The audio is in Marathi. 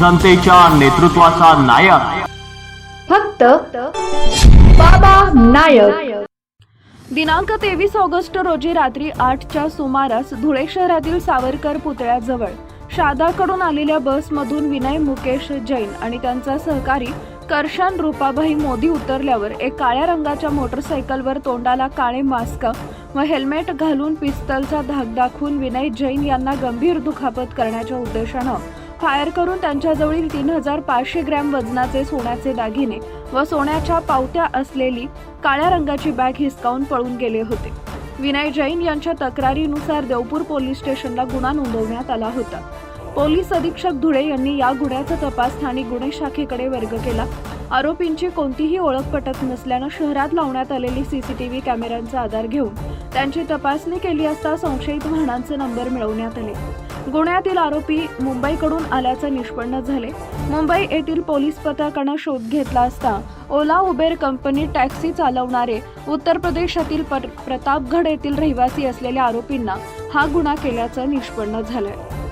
जनतेच्या नेतृत्वाचा नायक. फक्त बाबा नायक. दिनांक तेवीस ऑगस्ट रोजी रात्री आठच्या सुमारास धुळे शहरातील सावरकर पुतळ्याजवळ शादाकडून आलेल्या बसमधून विनय मुकेश जैन आणि त्यांचा सहकारी करशन रूपाभाई मोदी उतरल्यावर एक काळ्या रंगाच्या मोटरसायकलवर तोंडाला काळे मास्क व हेल्मेट घालून पिस्तलचा धाक दाखवून विनय जैन यांना गंभीर दुखापत करण्याच्या उद्देशानं फायर करून त्यांच्याजवळील तीन हजार पाचशे ग्रॅम वजनाचे सोन्याचे दागिने व सोन्याच्या पावत्या असलेली काळ्या रंगाची बॅग हिसकावून पळून गेले होते. विनय जैन यांच्या तक्रारीनुसार देवपूर पोलीस स्टेशनला गुन्हा नोंदवण्यात आला होता. पोलीस अधीक्षक धुळे यांनी या गुन्ह्याचा तपास स्थानिक गुन्हे शाखेकडे वर्ग केला. आरोपींची कोणतीही ओळख पटत नसल्यानं शहरात लावण्यात आलेली सीसीटीव्ही कॅमेऱ्यांचा आधार घेऊन त्यांची तपासणी केली असता संशयित वाहनांचे नंबर मिळवण्यात आले. गुन्ह्यातील आरोपी मुंबईकडून आल्याचं निष्पन्न झाले. मुंबई येथील पोलीस पथकानं शोध घेतला असता ओला उबेर कंपनी टॅक्सी चालवणारे उत्तर प्रदेशातील पर- प्रतापगड येथील रहिवासी असलेल्या आरोपींना हा गुन्हा केल्याचं निष्पन्न झालंय.